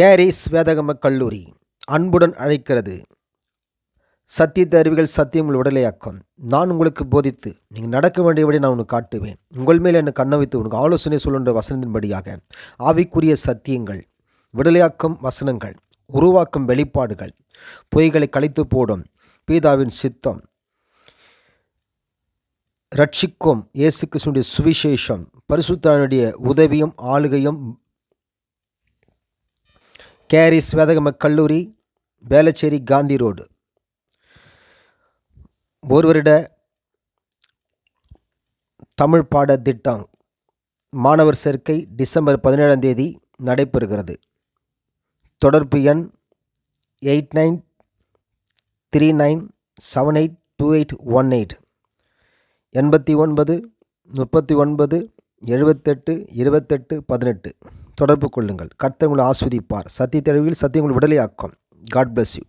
Carries வேதகம கல்லூரி. அன்புடன் அழைக்கிறது. சத்தியத்தை அறிவுகள் சத்தியம் உங்கள் உடலையாக்கம் நான் உங்களுக்கு போதித்து நீங்கள் நடக்க வேண்டியபடி நான் உனக்கு காட்டுவேன். உங்கள் மேல் என்னை கண்ண வைத்து உனக்கு ஆலோசனை சொல்லுன்ற வசனத்தின்படியாக ஆவிக்குரிய சத்தியங்கள் விடலையாக்கும் வசனங்கள் உருவாக்கும் வெளிப்பாடுகள் பொய்களை கழித்து போடும் பீதாவின் சித்தம் ரட்சிக்கும் இயேசு கிருஷ்ணனுடைய சுவிசேஷம் பரிசுத்தானுடைய உதவியும் ஆளுகையும் கேரிஸ் வேதகம கல்லூரி வேளச்சேரி காந்தி ரோடு. ஒரு வருட தமிழ் பாட திட்டம் மாணவர் சேர்க்கை டிசம்பர் பதினேழாம் தேதி நடைபெறுகிறது. தொடர்பு எண் eight nine three nine seven eight two eight one eight. எண்பத்தி ஒன்பது முப்பத்தி ஒன்பது எழுபத்தெட்டு இருபத்தெட்டு பதினெட்டு. தொடர்பு கொள்ளுங்கள். கர்த்தர் உங்களை ஆஸ்வதிப்பார். சத்திய தெளிவில் சத்தியங்கள் விடலையாக்கும் காட் பிளஸ் யூ